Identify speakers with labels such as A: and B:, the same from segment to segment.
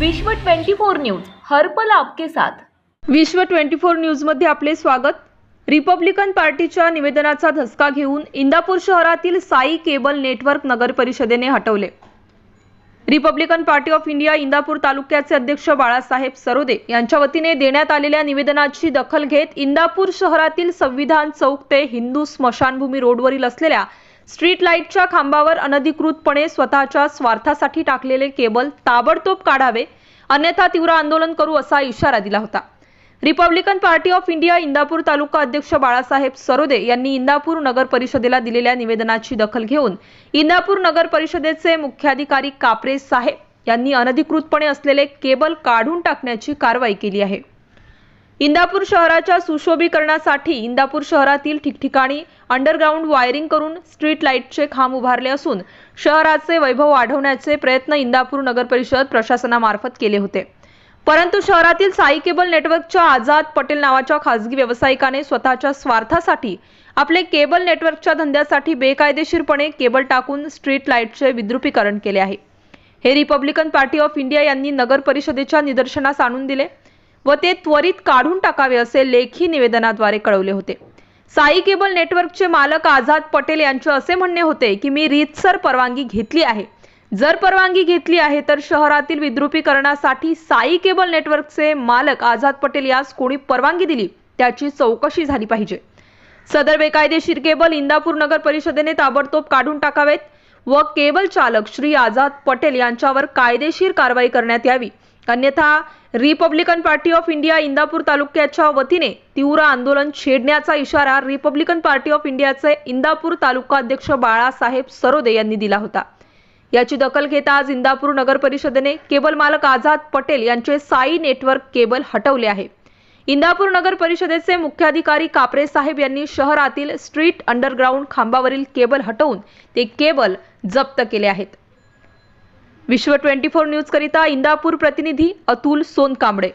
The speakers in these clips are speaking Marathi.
A: विश्व 24 न्यूज हर आपके साथ.
B: विश्व 24 न्यूजमध्ये आपले स्वागत. रिपब्लिकन पार्टीच्या निवेदनाचा धसका घेऊन इंदापूर शहरातील साई केबल नेटवर्क नगर परिषदेने हटवले. Republican Party of India Indapur तालुक्याचे अध्यक्ष बाळासाहेब सरोदे यांच्या वतीने देण्यात आलेल्या निवेदनाची दखल घेत इंदापूर शहरातील संविधान चौक ते हिंदू स्मशानभूमी रोडवरील असलेल्या स्ट्रीट लाईटच्या खांबावर अनधिकृतपणे स्वतःच्या स्वार्थासाठी टाकलेले केबल ताबडतोब काढावे अन्यथा तीव्र आंदोलन करू असा इशारा दिला होता. Republican Party of India Indapur तालुका अध्यक्ष बाळासाहेब सरोदे यांनी इंदापूर नगर परिषदेला दिलेल्या निवेदनाची दखल घेऊन इंदापूर नगर परिषदेचे मुख्याधिकारी कापरे साहेब यांनी अनधिकृतपणे असलेले केबल काढून टाकण्याची कारवाई केली आहे. इंदापूर शहराच्या सुशोभीकरणासाठी इंदापूर शहरातील ठिकठिकाणी अंडरग्राऊंड वायरिंग करून स्ट्रीट लाईटचे खांब उभारले असून शहराचे वैभव वाढवण्याचे प्रयत्न इंदापूर नगर परिषद प्रशासनामार्फत केले होते. परंतु शहरातील साई केबल नेटवर्कच्या आझाद पटेल नावाच्या खासगी व्यावसायिकाने स्वतःच्या स्वार्थासाठी आपले केबल नेटवर्कच्या धंद्यासाठी बेकायदेशीरपणे केबल टाकून स्ट्रीट लाईटचे विद्रुपीकरण केले आहे. हे रिपब्लिकन पार्टी ऑफ इंडिया यांनी नगर परिषदेच्या निदर्शनास आणून दिले. व ते त्वरित काढून टाकावे असे लेखी निवेदनाद्वारे कळवले होते. साई केबल नेटवर्कचे मालक आझाद पटेल यांचे असे म्हणणे होते की मी रीतसर परवानगी घेतली आहे. जर परवानगी घेतली आहे तर शहरातील विद्रुपीकरणासाठी साई केबल नेटवर्कचे मालक आझाद पटेल यास कोणी परवानगी दिली? त्याची चौकशी झाली पाहिजे. सदर बेकायदेशीर केबल इंदापूर नगर परिषदेने ताबडतोब काढून टाकावेत व केबल चालक श्री आझाद पटेल यांच्यावर कायदेशीर कारवाई करण्यात यावी. अन्यथा Republican Party of India Indapur तालुक्याच्या वतीने तीव्र आंदोलन छेडण्याचा इशारा रिपब्लिकन पार्टी ऑफ इंडियाचे इंदापूर तालुका अध्यक्ष बाळासाहेब सरोदे यांनी दिला होता. याची दखल घेता आज इंदापूर नगर परिषदेने केबल मालक आझाद पटेल यांचे साई नेटवर्क केबल हटवले आहे. इंदापूर नगर परिषदेचे मुख्याधिकारी कापरे साहेब यांनी शहरातील स्ट्रीट अंडरग्राऊंड खांबावरील केबल हटवून ते केबल जप्त केले आहेत. विश्व ट्वेंटी फोर न्यूज करिता इंदापूर प्रतिनिधी Atul Sonkamble.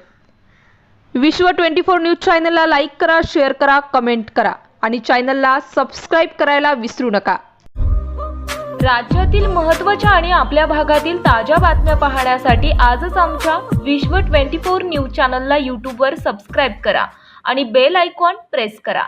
B: Vishwa twenty four news चॅनलला लाईक करा शेअर करा कमेंट करा आणि चॅनलला सबस्क्राईब करायला विसरू नका.
A: राज्यातील महत्त्वाच्या आणि आपल्या भागातील ताज्या बातम्या पाहण्यासाठी आजच आमच्या विश्व 24 न्यूज चॅनलला यूट्यूबवर सबस्क्राईब करा आणि बेल आयकॉन प्रेस करा.